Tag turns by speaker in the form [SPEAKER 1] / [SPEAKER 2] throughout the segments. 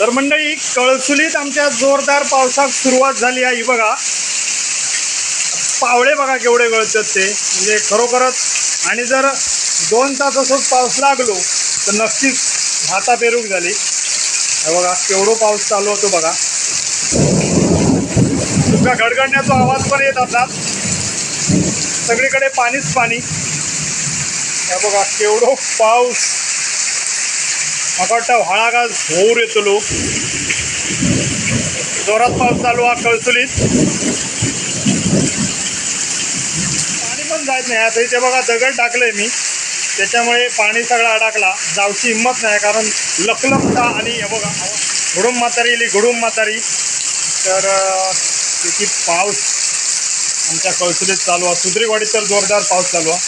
[SPEAKER 1] तर मंडळी कळसुलीत आमच्या जोरदार पावसात सुरुवात झाली आहे. बघा पावळे बघा केवढे गळतात ते. म्हणजे खरोखरच आणि जर दोन तास असंच पाऊस लागलो तर नक्कीच हाता पेरूक झाली. हे बघा केवढं पाऊस चालू होतो बघा. तुमच्या गडगडण्याचा आवाज पण येत असतात सगळीकडे पाणीच पाणी. हे बघा केवढं पाऊस. मला वाटतं व्हाळागा भोर येतो लोक जोरात पाऊस चालू हा कळसुलीत. पाणी पण जायत नाही. आता इथे बघा दगड टाकलंय मी. त्याच्यामुळे पाणी सगळा अडकला. जावची हिंमत नाही कारण लखलखता आणि हे बघा घुडूम म्हातारी इली घुडूम म्हातारी. तर किती पाऊस आमच्या कळसुलीत चालू आहे सुद्रीवाडीत तर जोरदार पाऊस चालू आहे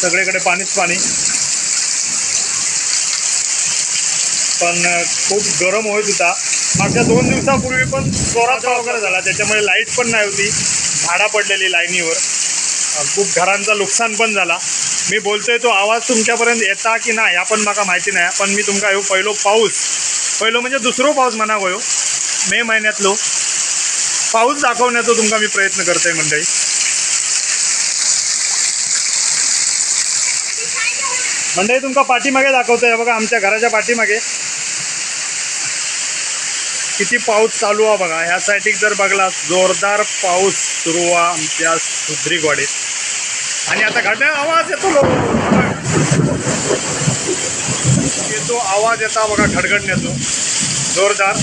[SPEAKER 1] सगळीकडे पाणीच पाणी. पण खूप गरम होत होता. मागच्या दोन दिवसापूर्वी पण जोराचा वगैरे झाला. त्याच्यामुळे लाइट पण नाही होती. भाडा पडलेली लाईनीवर. खूप घरांचं नुकसान पण झाला. मी बोलतोय तो आवाज तुमच्यापर्यंत येता की नाही आपण माका माहिती नाही. पण मी तुमका ह्यो पहिलो पाऊस पहिलो म्हणजे दुसरो पाऊस म्हणा गयो हो, मे महिन्यातलो. पाऊस दाखवण्याचा तुमका मी प्रयत्न करतोय मंडळी. मंडळी तुमका पाठीमागे दाखवतोय. बघा आमच्या घराच्या पाठीमागे. किती पाऊस चालू आहे बघा. ह्या साईडिक जर बघला जोरदार पाऊस सुरू आहे आमच्या सुद्रीगवाडीत आणि आता घड्याळ आवाज येतो लो येतो आवाज येता बघा घडघडण्याचो जोरदार.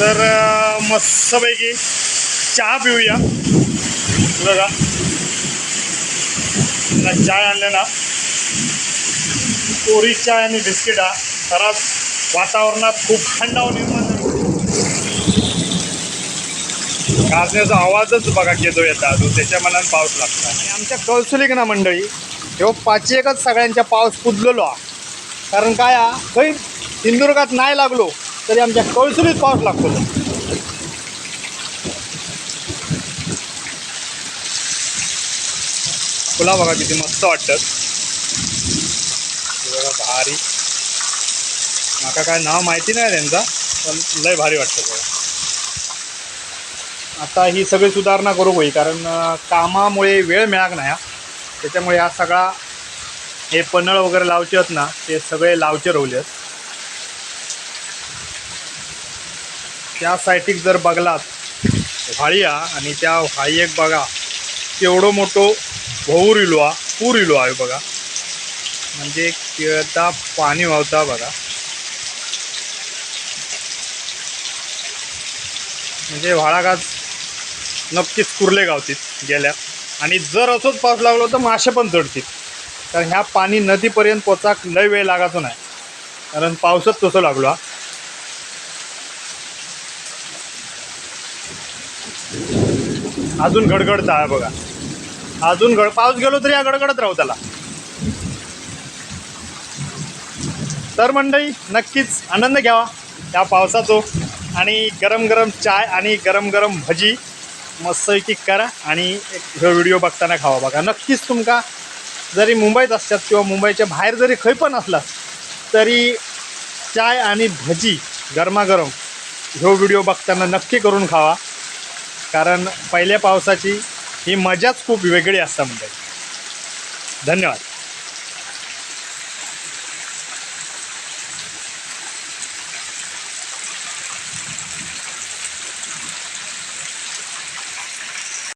[SPEAKER 1] तर मस्तपैकी चहा पिऊया. बघा. ना आणले आणलेला कोरी चाय आणि बिस्किटा खराच वातावरणात खूप थंडाव निर्माण झाली. गाजण्याचा आवाजच बघा येतो येतात तो त्याच्या मनात पाऊस लागतो. आणि आमच्या कौसुलिक ना मंडळी ह्यो पाचशे एकच सगळ्यांच्या पाऊस कुदलेलो हा कारण काय हा खंय सिंधुदुर्गात नाही लागलो तरी आमच्या कळसुलीत पाऊस लागतो. फुला बघा किती मस्त वाटतात बघा भारी. माका काय नाव माहिती नाही त्यांचा पण लय भारी वाटतं बघा. आता ही सगळी सुधारणा करू होई कारण कामामुळे वेळ मिळाक नाही हा. त्याच्यामुळे हा सगळा हे पन्हाळ वगैरे लावचे आहेत ना ते सगळे लावचे रोवले आहेत. त्या साईटीक जर बघलात व्हाळी हा आणि त्या व्हाळी एक बघा केवढो मोठो भोऊर इलो हा पूर इलो आहे बघा. म्हणजे केळता पाणी वाहता बघा. म्हणजे व्हाळागाज नक्कीच कुर्ले गावतील गेल्या. आणि जर असंच पाऊस लागलो तर मासे पण चढतील. कारण ह्या पाणी नदीपर्यंत पोचाक लय वेळ लागायचो नाही. कारण पावसच तसं लागलो हा. अजून गडगडत आहे बघा. अजून गड पाऊस गेलो तरी या गडगडत राहू त्याला. तर मंडळी नक्कीच आनंद घ्यावा त्या पावसाचो. आणि गरम गरम चाय आणि गरम गरम भजी मस्तपैकी करा आणि एक ह्यो व्हिडिओ बघताना खावा बघा. नक्कीच तुमका जरी मुंबईत असतात किंवा मुंबईच्या बाहेर जरी खंय पण असला तरी चाय आणि भजी गरमागरम ह्यो व्हिडिओ बघताना नक्की करून खावा. कारण पहिल्या पावसाची ही मजाच खूप वेगळी असता म्हणजे धन्यवाद.